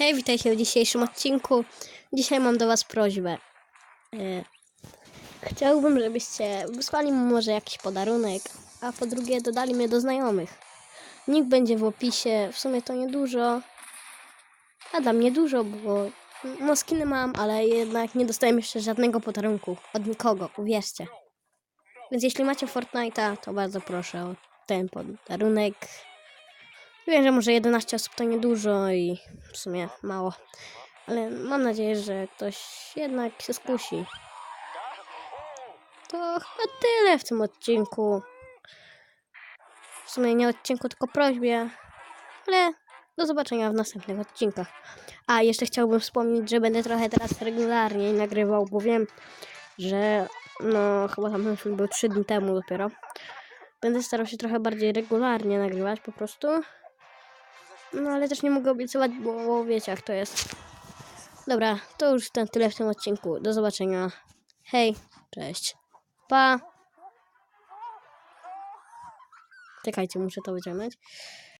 Hej, witajcie w dzisiejszym odcinku. Dzisiaj mam do Was prośbę. E, Chciałbym, żebyście wysłali mi może jakiś podarunek, a po drugie dodali mnie do znajomych. Nick będzie w opisie, w sumie to niedużo, a dla mnie dużo, bo no skiny mam, ale jednak nie dostałem jeszcze żadnego podarunku od nikogo, uwierzcie. Więc jeśli macie Fortnite'a, to bardzo proszę o ten podarunek. Wiem, że może 11 osób to niedużo i w sumie mało, ale mam nadzieję, że ktoś jednak się skusi. To chyba tyle w tym odcinku. W sumie nie odcinku, tylko prośbie, ale do zobaczenia w następnych odcinkach. A jeszcze chciałbym wspomnieć, że będę trochę teraz regularnie nagrywał, bo wiem, że no chyba tam film był 3 dni temu dopiero. Będę starał się trochę bardziej regularnie nagrywać po prostu. No ale też nie mogę obiecywać, bo wiecie jak to jest. Dobra, to już ten tyle w tym odcinku. Do zobaczenia. Hej, cześć. Pa. Czekajcie, muszę to wyciągnąć.